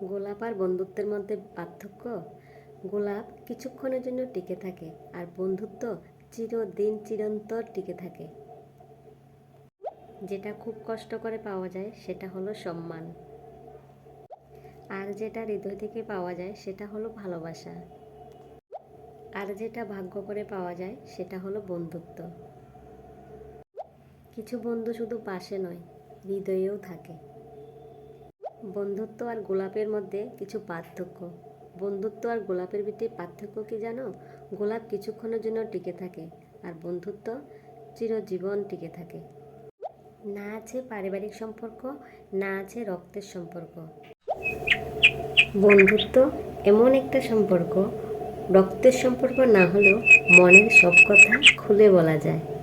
গোলাপ আর বন্ধুত্বের মধ্যে পার্থক্য? গোলাপ কিছুক্ষণের জন্য টিকে থাকে আর বন্ধুত্ব চিরদিন চিরন্তর টিকে থাকে। যেটা খুব কষ্ট করে পাওয়া যায়, সেটা হলো সম্মান। আর যেটা হৃদয় থেকে পাওয়া যায়, সেটা হলো ভালোবাসা। আর যেটা ভাগ্য করে পাওয়া যায়, সেটা হলো বন্ধুত্ব। কিছু বন্ধু শুধু পাশে নয়, হৃদয়েও থাকে। বন্ধুত্ব আর গোলাপের মধ্যে কিছু পার্থক্য। বন্ধুত্ব আর গোলাপের ভিতরে পার্থক্য কি জানো? গোলাপ কিছুক্ষণের জন্য টিকে থাকে আর বন্ধুত্ব চিরজীবন টিকে থাকে। না আছে পারিবারিক সম্পর্ক, না আছে রক্তের সম্পর্ক। বন্ধুত্ব এমন একটা সম্পর্ক, রক্তের সম্পর্ক না হলেও মনের সব কথা খুলে বলা যায়।